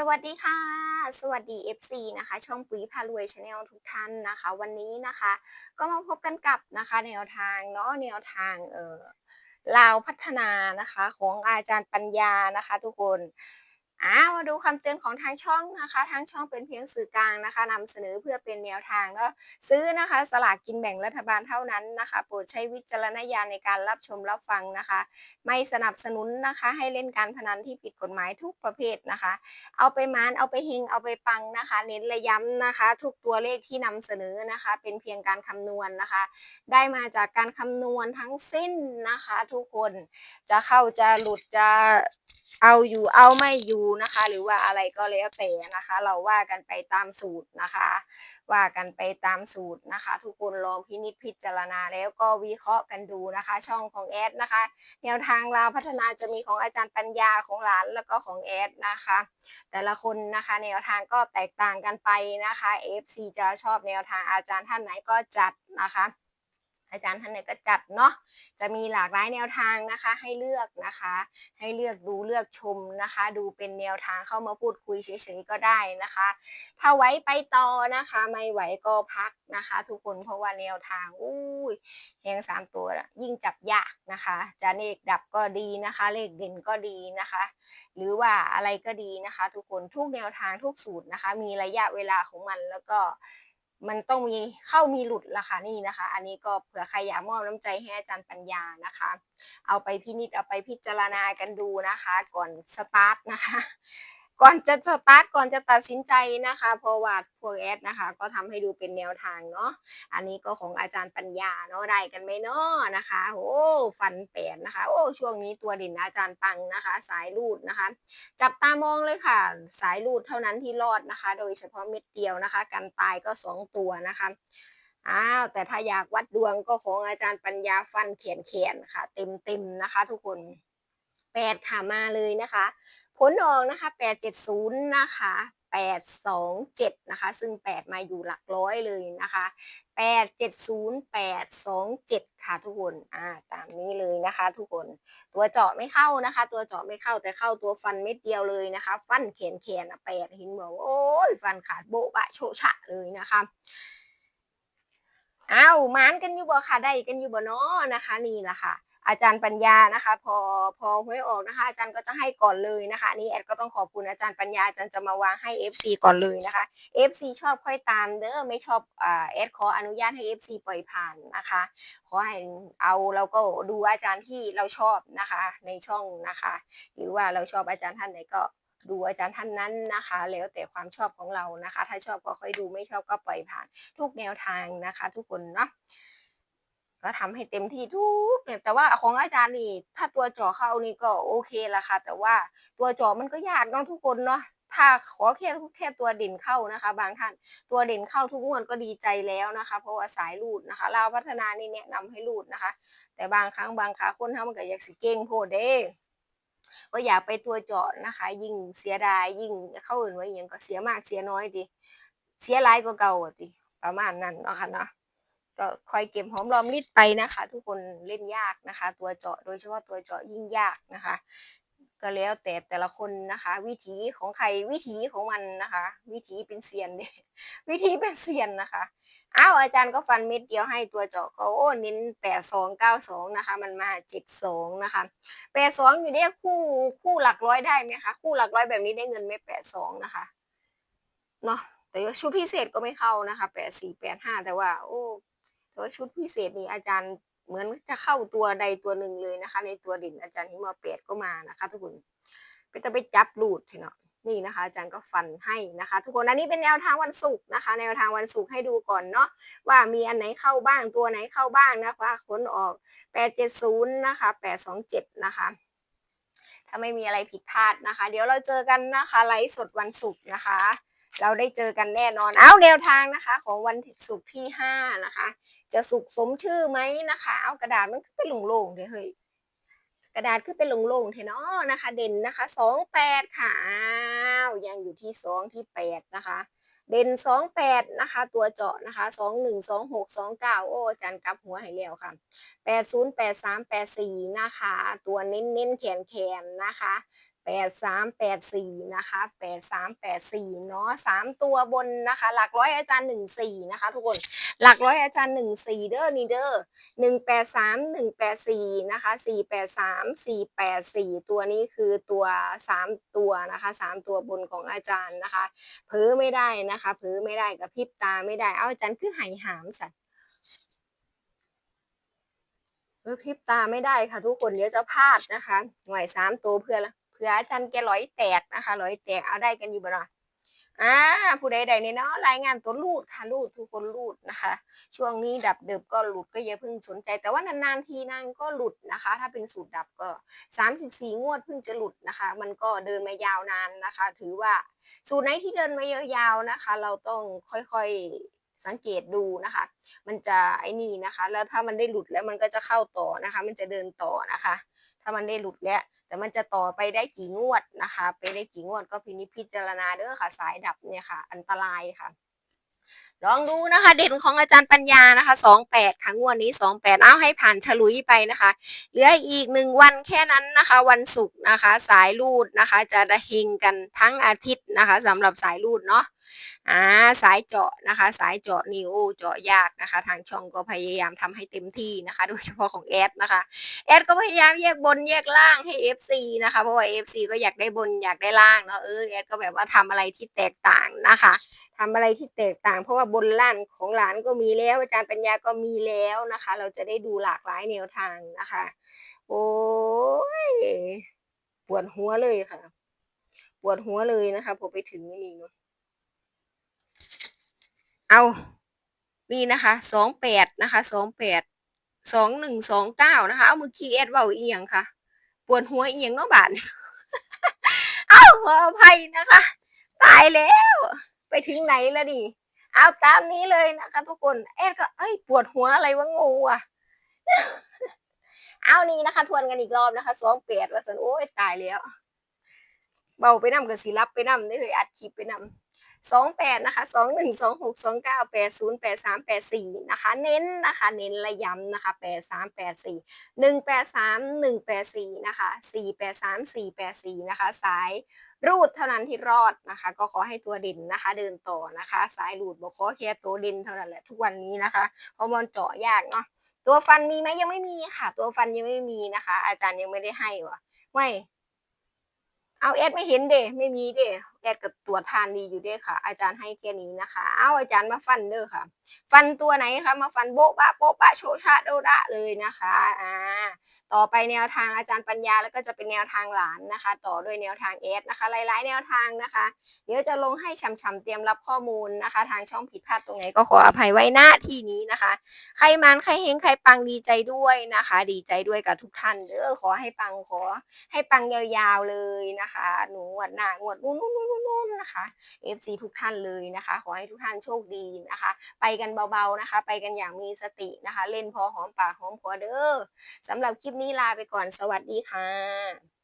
สวัสดีค่ะ สวัสดี FC นะคะ ช่องปุ๋ยพารวยชาแนลทุกท่านนะคะ วันนี้นะคะ ก็มาพบกันกับนะคะ แนวทางเนาะแนวทางเอ่อลาวพัฒนานะคะของอาจารย์ปัญญานะคะ ทุกคน อามาดูคำเตือนของทางช่องนะคะ ทางช่องเป็นเพียงสื่อกลางนะคะนำเสนอเพื่อเป็นแนวทางเนาะซื้อนะคะ สลากกินแบ่งรัฐบาลเท่านั้นนะคะ โปรดใช้วิจารณญาณในการรับชมรับฟังนะคะ ไม่สนับสนุนนะคะ ให้เล่นการพนันที่ผิดกฎหมายทุกประเภทนะคะ เอาไปมานเอาไปเฮงเอาไปปังนะคะ เน้นระย้ำนะคะ ทุกตัวเลขที่นำเสนอนะคะ เป็นเพียงการคำนวณนะคะ ได้มาจากการคำนวณทั้งสิ้นนะคะ ทุกคนจะเข้าจะหลุดจะ เอาอยู่เอาไม่อยู่นะคะ หรือว่าอะไรก็แล้วแต่นะคะ เราว่ากันไปตามสูตรนะคะ ว่ากันไปตามสูตรนะคะ ทุกคนลองพินิจพิจารณาแล้วก็วิเคราะห์กันดูนะคะ ช่องของแอดนะคะ แนวทางเราพัฒนาจะมีของอาจารย์ปัญญาของหลานแล้วก็ของแอดนะคะ แต่ละคนนะคะ แนวทางก็แตกต่างกันไปนะคะ FC จะชอบแนวทางอาจารย์ท่านไหนก็จัดนะคะ อาจารย์ท่านไหนก็จัดเนาะจะมีหลากหลายแนวทางนะคะ ให้เลือกนะคะ ให้เลือกดูเลือกชมนะคะ ดูเป็นแนวทางเข้ามาพูดคุยเฉยๆก็ได้นะคะ ถ้าไว้ไปต่อนะคะ ไม่ไหวก็พักนะคะ ทุกคนเพราะว่าแนวทางอุ้ยแหงสามตัวยิ่งจับยากนะคะ จะเลขดับก็ดีนะคะ เลขเด่นก็ดีนะคะ หรือว่าอะไรก็ดีนะคะ ทุกคนทุกแนวทางทุกสูตรนะคะ มีระยะเวลาของมันแล้วก็ มันต้องมีเข้ามีหลุดละค่ะนี่นะคะ อันนี้ก็เผื่อใครอยากมอบน้ำใจให้อาจารย์ปัญญานะคะ เอาไปพินิจเอาไปพิจารณากันดูนะคะ ก่อนสตาร์ทนะคะ ก่อนจะสตาร์ทก่อนจะตัดสินใจนะคะเพราะว่าพวกแอดนะคะ ก็ทำให้ดูเป็นแนวทางเนาะอันนี้ก็ของอาจารย์ปัญญาเนาะได้กันไหมเนาะนะคะโอ้ฟันแปดนะคะ โอ้ช่วงนี้ตัวด่นอาจารย์ปังนะคะ สายรูดนะคะ จับตามองเลยค่ะ สายรูดเท่านั้นที่รอดนะคะ โดยเฉพาะเม็ดเดียวนะคะ กันตายก็สองตัวนะคะอ้าวแต่ถ้าอยากวัดดวงก็ของอาจารย์ปัญญาฟันเขียนเขียนค่ะ เต็มเต็มนะคะ ทุกคนแปดค่ะมาเลยนะคะ ผลออกนะคะแปดเจ็ดศูนย์นะคะแปดสองเจ็ดนะคะ ซึ่งแปดมาอยู่หลักร้อยเลยนะคะแปดเจ็ดศูนย์แปดสองเจ็ดค่ะทุกคนอ่าตามนี้เลยนะคะ ทุกคนตัวเจาะไม่เข้านะคะ ตัวเจาะไม่เข้าแต่เข้าตัวฟันเม็ดเดียวเลยนะคะ ฟันเขียนเขียนอะแปดเห็นบอกว่าโอ้ยฟันขาดโบะบะโชฉะเลยนะคะอ้าวมานกันอยู่บ่ค่ะได้กันอยู่บ่เนาะนะคะ นี่แหละค่ะ อาจารย์ปัญญานะคะ พอพอหวยออกนะคะ อาจารย์ก็จะให้ก่อนเลยนะคะนี่แอดก็ต้องขอบคุณอาจารย์ปัญญาอาจารย์จะมาวางให้ FC ก่อนเลยนะคะ FC ชอบค่อยตามเด้อไม่ชอบอ่าแอดขออนุญาตให้ FC ปล่อยผ่านนะคะขอให้เอาเราก็ดูอาจารย์ที่เราชอบนะคะ ในช่องนะคะ หรือว่าเราชอบอาจารย์ท่านไหนก็ดูอาจารย์ท่านนั้นนะคะ แล้วแต่ความชอบของเรานะคะ ถ้าชอบก็ค่อยดูไม่ชอบก็ปล่อยผ่านทุกแนวทางนะคะ ทุกคนเนาะ ก็ทำให้เต็มที่ทุกเนี่ยแต่ว่าของอาจารย์นี่ ถ้าตัวเจาะเข้านี่ก็โอเคละค่ะ แต่ว่าตัวเจาะมันก็ยากเนาะทุกคนเนาะถ้าขอแค่แค่ตัวเด่นเข้านะคะ บางท่านตัวเด่นเข้าทุกงวดก็ดีใจแล้วนะคะ เพราะว่าสายรูดนะคะเราพัฒนานี่แนะนำให้รูดนะคะ แต่บางครั้งบางคราคนทำมันก็อยากสิเก่งโพดเด้ก็อย่าไปตัวเจาะนะคะ ยิ่งเสียดายยิ่งเข้าอื่นไว้อย่างก็เสียมากเสียน้อยดิเสียหลายกว่าเก่าดิประมาณนั้นเนาะค่ะเนาะ ก็คอยเก็บหอมรอมริดไปนะคะ ทุกคนเล่นยากนะคะ ตัวเจาะโดยเฉพาะตัวเจาะยิ่งยากนะคะ ก็แล้วแต่แต่ละคนนะคะ วิถีของใครวิถีของมันนะคะ วิถีเป็นเซียนเด้วิธีเป็นเซียนนะคะอ้าวอาจารย์ก็ฟันเม็ดเดียวให้ตัวเจาะก็โอ้เน้นแปดสองเก้าสองนะคะ มันมาเจ็ดสองนะคะแปดสองอยู่เนี่ยคู่คู่หลักร้อยได้ไหมคะคู่หลักร้อยแบบนี้ได้เงินไหมแปดสองนะคะเนาะแต่ว่าชุดพิเศษก็ไม่เข้านะคะแปดสี่แปดห้าแต่ว่าโอ้ แต่ว่าชุดพิเศษนี่อาจารย์เหมือนจะเข้าตัวใดตัวหนึ่งเลยนะคะ ในตัวด่นอาจารย์ที่มาเปดก็มานะคะ ทุกคนไปจะไปจับลูดเนาะนี่นะคะ อาจารย์ก็ฟันให้นะคะ ทุกคนอันนี้เป็นแนวทางวันศุกร์นะคะ แนวทางวันศุกร์ให้ดูก่อนเนาะว่ามีอันไหนเข้าบ้างตัวไหนเข้าบ้างนะคะผลออก 870 นะคะ827 นะคะ ถ้าไม่มีอะไรผิดพลาดนะคะ เดี๋ยวเราเจอกันนะคะไลฟ์สดวันศุกร์นะคะ เราได้เจอกันแน่นอน เอาแนวทางนะคะ ของวันศุกร์ที่5นะคะ จะสุกสมชื่อไหมนะคะ เอากระดาษมันก็เป็นโล่งๆเดี๋ยวเฮ้ยกระดาษขึ้นเป็นโล่งๆเทนาะนะคะ เด่นนะคะสองแปดค่ะอ้าวยังอยู่ที่สองที่แปดนะคะ เด่นสองแปดนะคะ ตัวเจาะนะคะสองหนึ่งสองหกสองเก้าโอ้อาจารย์กลับหัวให้แล้วค่ะแปดศูนย์แปดสามแปดสี่นะคะ ตัวเน้นเน้นแขนแขนนะคะ แแปดสามแปดสี่นะคะแปดสามแปดสี่เนาะสามตัวบนนะคะ หลักร้อยอาจารย์หนึ่งสี่นะคะ ทุกคน หลักร้อยอาจารย์หนึ่งสี่เด้อนี่เด้อหนึ่งแปดสามหนึ่งแปดสี่นะคะสี่แปดสามสี่แปดสี่ตัวนี้คือตัวสามตัวนะคะสามตัวบนของอาจารย์นะคะเพ้อไม่ได้นะคะเพ้อไม่ได้กับพริบตาไม่ได้ เอาอาจารย์คือไหหามสัตว์เออพริบตาไม่ได้ค่ะทุกคนเดี๋ยวจะพลาดนะคะหน่วยสามตัวเพื่อละ เพื่ออาจารย์แกร้อยแตกนะคะร้อยแตกเอาได้กันอยู่บ่เนาะอ่าผู้ใดใดเนี่ยเนาะรายงานตัวรูดค่ะรูดทุกคนรูดนะคะ ช่วงนี้ดับเดิบก็หลุดก็อย่าเพิ่งสนใจ แต่ว่านานๆทีนางก็หลุดนะคะ ถ้าเป็นสูตรดับก็สามสิบสี่งวดเพิ่งจะหลุดนะคะ มันก็เดินมายาวนานนะคะ ถือว่าสูตรไหนที่เดินมายาวๆนะคะ เราต้องค่อยๆ สังเกตดูนะคะ มันจะไอ้นี่นะคะ แล้วถ้ามันได้หลุดแล้วมันก็จะเข้าต่อนะคะ มันจะเดินต่อนะคะ ถ้ามันได้หลุดแล้ว แต่มันจะต่อไปได้กี่งวดนะคะ ไปได้กี่งวดก็พินิจพิจารณาเด้อค่ะ สายดับเนี่ยค่ะ อันตรายค่ะลองดูนะคะ เด่นของอาจารย์ปัญญานะคะสองแปดค่ะงวดนี้สองแปดเอาให้ผ่านฉลุยไปนะคะ เหลืออีกหนึ่งวันแค่นั้นนะคะ วันศุกร์นะคะ สายรูดนะคะ จะเฮงกันทั้งอาทิตย์นะคะสำหรับสายรูดเนาะ อ่าสายเจาะนะคะ สายเจาะนิวเจาะยากนะคะ ทางช่องก็พยายามทำให้เต็มที่นะคะ โดยเฉพาะของแอดนะคะแอดก็พยายามแยกบนแยกล่างให้ FC นะคะเพราะว่า FC ก็อยากได้บนอยากได้ล่างเนาะเออแอดก็แบบว่าทำอะไรที่แตกต่างนะคะทำอะไรที่แตกต่าง เพราะว่าบนล่างของหลานก็มีแล้ว อาจารย์ปัญญาก็มีแล้วนะคะ เราจะได้ดูหลากหลายแนวทางนะคะ โอ้ยปวดหัวเลยค่ะ ปวดหัวเลยนะคะพอไปถึงนี่เนาะ เอานี่นะคะสองแปดนะคะสองแปดสองหนึ่งสองเก้านะคะ เอามือคีเอสเบาเอียงค่ะ ปวดหัวเอียงเนาะบาทเอาขออภัยนะคะ ตายแล้ว ไปถึงไหนแล้วดิเอาตามนี้เลยนะคะทุกคนเอสก็เอ้ยปวดหัวอะไรวะงูอะเอานี่นะคะ ทวนกันอีกรอบนะคะสองแปดว่าสันโอ้ยตายแล้ว เบาไปนำกับสีรับไปนำได้เลยอัดคลิปไปนำ สองแปดนะคะสองหนึ่งสองหกสองเก้าแปดศูนย์แปดสามแปดสี่นะคะ เน้นนะคะ เน้นระย้ำนะคะแปดสามแปดสี่หนึ่งแปดสามหนึ่งแปดสี่นะคะสี่แปดสามสี่แปดสี่นะคะ สายรูดเท่านั้นที่รอดนะคะ ก็ขอให้ตัวเด่นนะคะ เดินต่อนะคะ สายรูดบอกขอเคลียร์ตัวเด่นเท่านั้นแหละทุกวันนี้นะคะเพราะมันเจาะยากเนาะตัวฟันมีไหมยังไม่มีค่ะ ตัวฟันยังไม่มีนะคะ อาจารย์ยังไม่ได้ให้วะไม่เอาเอสไม่เห็นเดไม่มีเดแอดกับตัวทานดีอยู่ด้วยค่ะ อาจารย์ให้แค่นี้นะคะ เอาอาจารย์มาฟันเด้อค่ะ ฟันตัวไหนคะมาฟันโบ๊ะบะโบ๊ะบะโชชะโดดะเลยนะคะอ่าต่อไปแนวทางอาจารย์ปัญญาแล้วก็จะเป็นแนวทางหลานนะคะ ต่อด้วยแนวทางเอสนะคะหลายๆแนวทางนะคะ เดี๋ยวจะลงให้ช่ำๆเตรียมรับข้อมูลนะคะ ทางช่องผิดพลาดตรงไหนก็ขออภัยไว้หน้าที่นี้นะคะ ใครมันใครเฮงใครปังดีใจด้วยนะคะ ดีใจด้วยกับทุกท่านเด้อขอให้ปังขอให้ปังยาวๆเลยนะคะ หนูงวดหน้างวดนู้นนู้นนู้นนะคะ FC ทุกท่านเลยนะคะ ขอให้ทุกท่านโชคดีนะคะ ไปกันเบาๆนะคะ ไปกันอย่างมีสตินะคะ เล่นพอหอมปากหอมคอเด้อสำหรับคลิปนี้ลาไปก่อนสวัสดีค่ะ